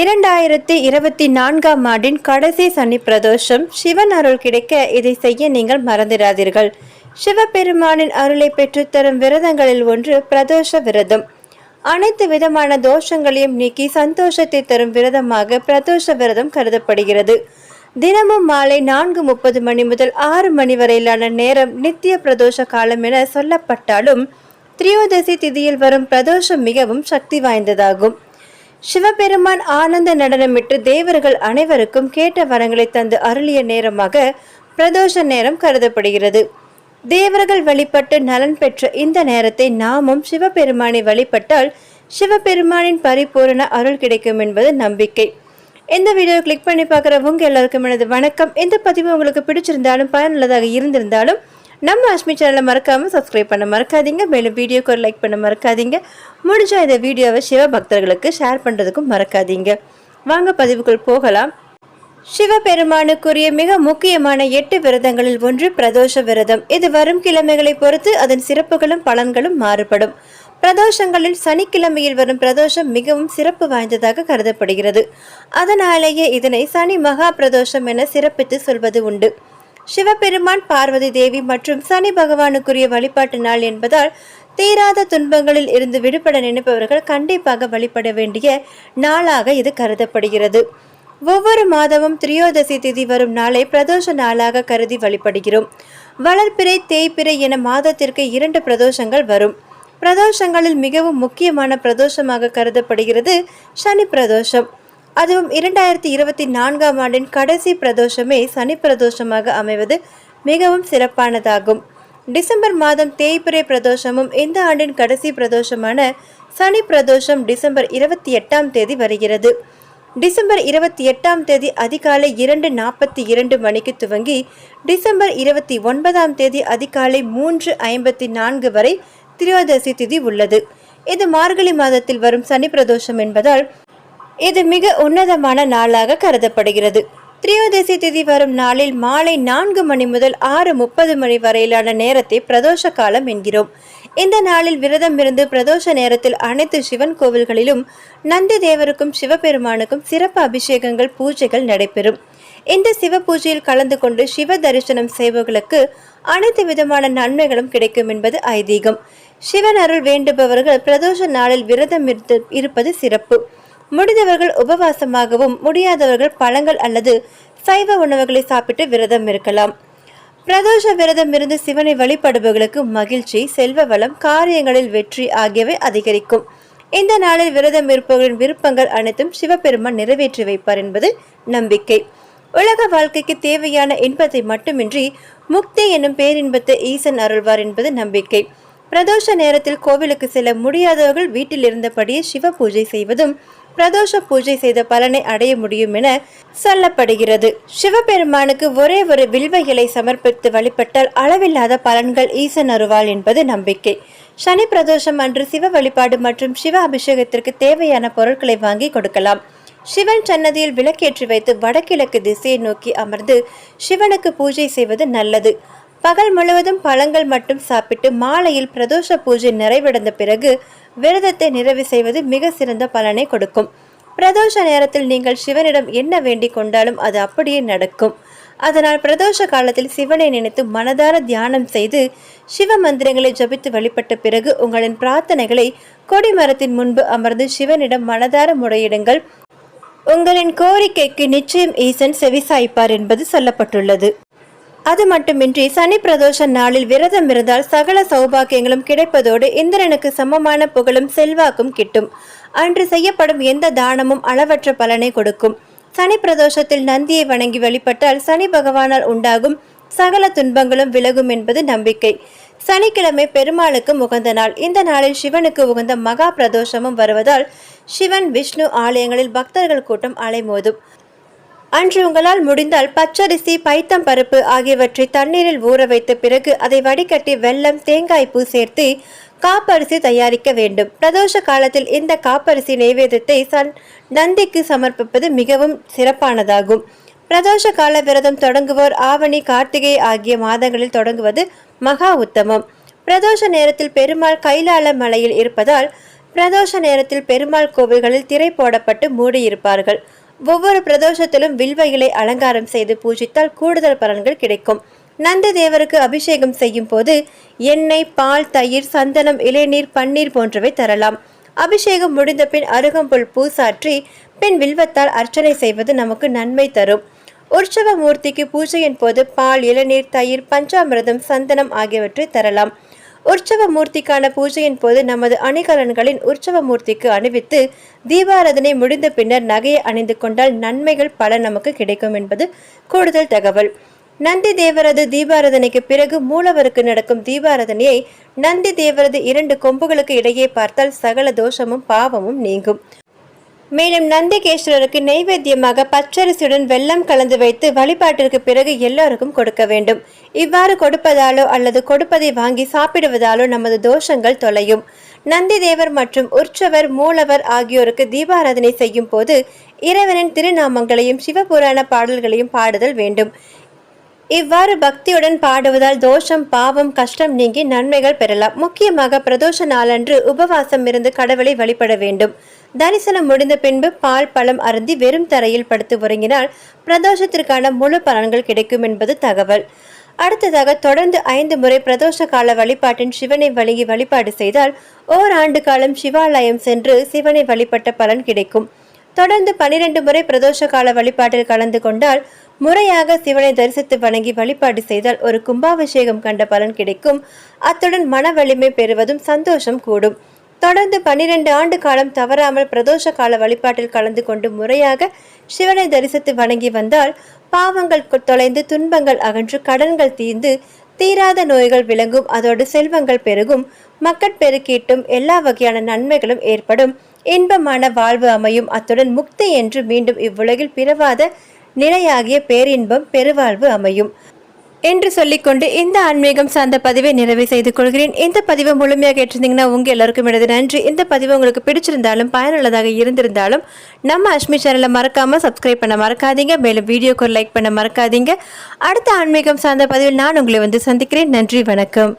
இரண்டாயிரத்தி இருபத்தி நான்காம் ஆண்டின் கடைசி சனி பிரதோஷம் சிவன் அருள் கிடைக்க இதை செய்ய நீங்கள் மறந்திடாதீர்கள். சிவபெருமானின் அருளை பெற்றுத்தரும் விரதங்களில் ஒன்று பிரதோஷ விரதம். அனைத்து விதமான தோஷங்களையும் நீக்கி சந்தோஷத்தை தரும் விரதமாக பிரதோஷ விரதம் கருதப்படுகிறது. தினமும் மாலை நான்கு முப்பது மணி முதல் ஆறு மணி வரையிலான நேரம் நித்திய பிரதோஷ காலம் என சொல்லப்பட்டாலும் திரியோதசி திதியில் வரும் பிரதோஷம் மிகவும் சக்தி வாய்ந்ததாகும். சிவபெருமான் ஆனந்த நடனமிட்டு தேவர்கள் அனைவருக்கும் கேட்ட வரங்களை தந்து அருளிய நேரமாக பிரதோஷ நேரம் கருதப்படுகிறது. தேவர்கள் வழிபட்டு நலன் பெற்ற இந்த நேரத்தை நாமும் சிவபெருமானை வழிபட்டால் சிவபெருமானின் பரிபூரண அருள் கிடைக்கும் என்பது நம்பிக்கை. இந்த வீடியோ கிளிக் பண்ணி பார்க்குறவங்க எல்லாருக்கும் எனது வணக்கம். இந்த பதிவு உங்களுக்கு பிடிச்சிருந்தாலும் பயனுள்ளதாக இருந்திருந்தாலும் நம்ம அஷ்மி சேனலை மறக்காமல் சப்ஸ்கிரைப் பண்ண மறக்காதீங்க. மேலும் வீடியோக்கு ஒரு லைக் பண்ண மறக்காதீங்க. முடிஞ்சால் இந்த வீடியோவை சிவ பக்தர்களுக்கு ஷேர் பண்ணுறதுக்கும் மறக்காதீங்க. வாங்க பதிவுக்குள் போகலாம். சிவபெருமானுக்குரிய மிக முக்கியமான எட்டு விரதங்களில் ஒன்று பிரதோஷ விரதம். இது வரும் கிழமைகளை பொறுத்து அதன் சிறப்புகளும் பலன்களும் மாறுபடும். பிரதோஷங்களில் சனிக்கிழமையில் வரும் பிரதோஷம் மிகவும் சிறப்பு வாய்ந்ததாக கருதப்படுகிறது. அதனாலேயே இதனை சனி மகா பிரதோஷம் என சிறப்பித்து சொல்வது உண்டு. சிவபெருமான் பார்வதி தேவி மற்றும் சனி பகவானுக்குரிய வழிபாட்டு நாள் என்பதால் தீராத துன்பங்களில் இருந்து விடுபட நினைப்பவர்கள் கண்டிப்பாக வழிபட வேண்டிய நாளாக இது கருதப்படுகிறது. ஒவ்வொரு மாதமும் திரியோதசி திதி வரும் நாளை பிரதோஷ நாளாக கருதி வழிபடுகிறோம். வளர்ப்பிறை தேய்பிறை என மாதத்திற்கு இரண்டு பிரதோஷங்கள் வரும். பிரதோஷங்களில் மிகவும் முக்கியமான பிரதோஷமாக கருதப்படுகிறது சனி பிரதோஷம். அதுவும் இரண்டாயிரத்தி இருபத்தி நான்காம் ஆண்டின் கடைசி பிரதோஷமே சனி பிரதோஷமாக அமைவது மிகவும் சிறப்பானதாகும். டிசம்பர் மாதம் தேய்பிறை பிரதோஷமும் இந்த ஆண்டின் கடைசி பிரதோஷமான சனி பிரதோஷம் டிசம்பர் இருபத்தி எட்டாம் தேதி வருகிறது. டிசம்பர் இருபத்தி எட்டாம் தேதி அதிகாலை இரண்டு நாற்பத்தி இரண்டு மணிக்கு துவங்கி டிசம்பர் இருபத்தி ஒன்பதாம் தேதி அதிகாலை மூன்று ஐம்பத்தி நான்கு வரை திரியோதசி திதி உள்ளது. இது மார்கழி மாதத்தில் வரும் சனி பிரதோஷம் என்பதால் இது மிக உன்னதமான நாளாக கருதப்படுகிறது. திரியோதசி திதி வரும் நாளில் மாலை நான்கு மணி முதல் ஆறு முப்பது மணி வரையிலான நேரத்தை பிரதோஷ காலம் என்கிறோம். இந்த நாளில் விரதம் இருந்து பிரதோஷ நேரத்தில் அனைத்து சிவன் கோவில்களிலும் நந்தி தேவருக்கும் சிவபெருமானுக்கும் சிறப்பு அபிஷேகங்கள் பூஜைகள் நடைபெறும். இந்த சிவ பூஜையில் கலந்து கொண்டு சிவ தரிசனம் செய்பவர்களுக்கு அனைத்து விதமான நன்மைகளும் கிடைக்கும் என்பது ஐதீகம். சிவன் அருள் வேண்டுபவர்கள் பிரதோஷ நாளில் விரதம் இருந்து இருப்பது சிறப்பு. முடிந்தவர்கள் உபவாசமாகவும் முடியாதவர்கள் பழங்கள் அல்லது சைவ உணவுகளை சாப்பிட்டு விரதம் இருக்கலாம். பிரதோஷ விரதம் இருந்து சிவனை வழிபடுபவர்களுக்கு மகிழ்ச்சி செல்வ வளம் காரியங்களில் வெற்றி ஆகியவை அதிகரிக்கும். இந்த நாளில் விரதம் இருப்பவர்களின் விருப்பங்கள் அனைத்தும் சிவபெருமான் நிறைவேற்றி வைப்பார் என்பது நம்பிக்கை. உலக வாழ்க்கைக்கு தேவையான இன்பத்தை மட்டுமின்றி முக்தி என்னும் பேரின்பத்தை ஈசன் அருள்வார் என்பது நம்பிக்கை. பிரதோஷ நேரத்தில் கோவிலுக்கு செல்ல முடியாதவர்கள் வீட்டில் இருந்தபடியே சிவ பூஜை செய்வதும் பிரதோஷ பூஜை செய்த பலனை அடைய முடியும் என சொல்லப்படுகிறது. சிவபெருமானுக்கு ஒரே ஒரு வில்வ இலை சமர்ப்பித்து வழிபட்டால் அளவில்லாத பலன்கள் ஈசன் அருவாள் என்பது நம்பிக்கை. சனி பிரதோஷம் அன்று சிவ வழிபாடு மற்றும் சிவ அபிஷேகத்திற்கு தேவையான பொருட்களை வாங்கி கொடுக்கலாம். சிவன் சன்னதியில் விளக்கேற்றி வைத்து வடகிழக்கு திசையை நோக்கி அமர்ந்து சிவனுக்கு பூஜை செய்வது நல்லது. பகல் முழுவதும் பழங்கள் மட்டும் சாப்பிட்டு மாலையில் பிரதோஷ பூஜை நிறைவடைந்த பிறகு விரதத்தை நிறைவு செய்வது மிக சிறந்த பலனை கொடுக்கும். பிரதோஷ நேரத்தில் நீங்கள் சிவனிடம் என்ன வேண்டிக் கொண்டாலும் அது அப்படியே நடக்கும். அதனால் பிரதோஷ காலத்தில் சிவனை நினைத்து மனதார தியானம் செய்து சிவ மந்திரங்களை ஜபித்து வழிபட்ட பிறகு உங்களின் பிரார்த்தனைகளை கொடிமரத்தின் முன்பு அமர்ந்து சிவனிடம் மனதார முறையிடுங்கள். உங்களின் கோரிக்கைக்கு நிச்சயம் ஈசன் செவிசாய்ப்பார் என்பது சொல்லப்பட்டுள்ளது. அது மட்டுமின்றி சனி பிரதோஷ நாளில் விரதம் இருந்தால் சகல சௌபாக்கியங்களும் கிடைப்பதோடு இந்திரனுக்கு சமமான புகழும் செல்வாக்கும் கிட்டும். அன்று செய்யப்படும் எந்த தானமும் அளவற்ற பலனை கொடுக்கும். சனி பிரதோஷத்தில் நந்தியை வணங்கி வழிபட்டால் சனி பகவானால் உண்டாகும் சகல துன்பங்களும் விலகும் என்பது நம்பிக்கை. சனிக்கிழமை பெருமாளுக்கு உகந்த நாள். இந்த நாளில் சிவனுக்கு உகந்த மகா பிரதோஷமும் வருவதால் சிவன் விஷ்ணு ஆலயங்களில் பக்தர்கள் கூட்டம் அலைமோதும். அன்று உங்களால் முடிந்தால் பச்சரிசி பைத்தம் பருப்பு ஆகியவற்றை தண்ணீரில் ஊற வைத்த பிறகு அதை வடிகட்டி வெல்லம் தேங்காய் பூ சேர்த்து காப்பரிசி தயாரிக்க வேண்டும். பிரதோஷ காலத்தில் இந்த காப்பரிசி நைவேதத்தை சன் நந்திக்கு சமர்ப்பிப்பது மிகவும் சிறப்பானதாகும். பிரதோஷ கால விரதம் தொடங்குவோர் ஆவணி கார்த்திகை ஆகிய மாதங்களில் தொடங்குவது மகா உத்தமம். பிரதோஷ நேரத்தில் பெருமாள் கைலாள மலையில் இருப்பதால் பிரதோஷ நேரத்தில் பெருமாள் கோவில்களில் திரை போடப்பட்டு மூடியிருப்பார்கள். ஒவ்வொரு பிரதோஷத்திலும் வில்வ இலை அலங்காரம் செய்து பூஜித்தால் கூடுதல் பலன்கள் கிடைக்கும். நந்த தேவருக்கு அபிஷேகம் செய்யும் போது எண்ணெய் பால் தயிர் சந்தனம் இளநீர் பன்னீர் போன்றவை தரலாம். அபிஷேகம் முடிந்த பின் அருகம்புல் பூசாற்றி பின் வில்வத்தால் அர்ச்சனை செய்வது நமக்கு நன்மை தரும். உற்சவ மூர்த்திக்கு பூஜையின் போது பால் இளநீர் தயிர் பஞ்சாமிரதம் சந்தனம் ஆகியவற்றை தரலாம். உற்சவ மூர்த்திக்கான பூஜையின் போது நமது அணிகலன்களின் உற்சவ மூர்த்திக்கு அணிவித்து தீபாராதனை முடிந்த பின்னர் நகையை அணிந்து கொண்டால் நன்மைகள் பல நமக்கு கிடைக்கும் என்பது கூடுதல் தகவல். நந்தி தேவரது தீபாராதனைக்கு பிறகு மூலவருக்கு நடக்கும் தீபாராதனையை நந்தி தேவரது இரண்டு கொம்புகளுக்கு இடையே பார்த்தால் சகல தோஷமும் பாவமும் நீங்கும். மேலும் நந்திகேஸ்வரருக்கு நெய்வேத்தியமாக பச்சரிசியுடன் வெள்ளம் கலந்து வைத்து வழிபாட்டிற்கு பிறகு எல்லோருக்கும் கொடுக்க வேண்டும். இவ்வாறு கொடுப்பதாலோ அல்லது கொடுப்பதை வாங்கி சாப்பிடுவதாலோ நமது தோஷங்கள் தொலையும். நந்தி தேவர் மற்றும் உற்சவர் மூலவர் ஆகியோருக்கு தீபாராதனை செய்யும் போது இறைவனின் திருநாமங்களையும் சிவபுராண பாடல்களையும் பாடுதல் வேண்டும். இவ்வாறு பக்தியுடன் பாடுவதால் தோஷம் பாவம் கஷ்டம் நீங்கி நன்மைகள் பெறலாம். முக்கியமாக பிரதோஷ நாளன்று உபவாசம் இருந்து கடவுளை வழிபட வேண்டும். தரிசனம் முடிந்த பின்பு பால் பழம் அருந்தி வெறும் தரையில் படுத்து உறங்கினால் பிரதோஷத்திற்கான முழு பலன்கள் கிடைக்கும் என்பது தகவல். அடுத்ததாக தொடர்ந்து ஐந்து முறை பிரதோஷ கால வழிபாட்டின் சிவனை வழங்கி வழிபாடு செய்தால் ஓராண்டு காலம் சிவாலயம் சென்று சிவனை வழிபட்ட பலன் கிடைக்கும். தொடர்ந்து பனிரெண்டு முறை பிரதோஷ கால வழிபாட்டில் கலந்து கொண்டால் முறையாக சிவனை தரிசித்து வணங்கி வழிபாடு செய்தால் ஒரு கும்பாபிஷேகம் கண்ட பலன் கிடைக்கும். அத்துடன் மன வலிமை பெறுவதும் சந்தோஷம் கூடும். தொடர்ந்து பன்னிரண்டு ஆண்டு காலம் தவறாமல் பிரதோஷ கால வழிபாட்டில் கலந்து கொண்டு முறையாக சிவனை தரிசித்து வணங்கி வந்தால் பாவங்கள் தொலைந்து துன்பங்கள் அகன்று கடன்கள் தீர்ந்து தீராத நோய்கள் விளங்கும். அதோடு செல்வங்கள் பெருகும். மக்கட் பெருக்கீட்டும் எல்லா வகையான நன்மைகளும் ஏற்படும். இன்பமான வாழ்வு அமையும். அத்துடன் முக்தி என்று மீண்டும் இவ்வுலகில் பிறவாத நிலையாகிய பேரின்பம் பெருவாழ்வு அமையும். என்று சொல்லிக்கொண்டு இந்த ஆன்மீகம் சார்ந்த பதிவை நிறைவு செய்து கொள்கிறேன். இந்த பதிவை முழுமையாக ஏற்றிருந்தீங்கன்னா உங்கள் எல்லாருக்கும் எனது நன்றி. இந்த பதிவு உங்களுக்கு பிடிச்சிருந்தாலும் பயனுள்ளதாக இருந்திருந்தாலும் நம்ம அஷ்மி சேனலை மறக்காமல் சப்ஸ்கிரைப் பண்ண மறக்காதீங்க. மேலும் வீடியோக்கு லைக் பண்ண மறக்காதீங்க. அடுத்த ஆன்மீகம் சார்ந்த பதிவில் நான் உங்களை வந்து சந்திக்கிறேன். நன்றி வணக்கம்.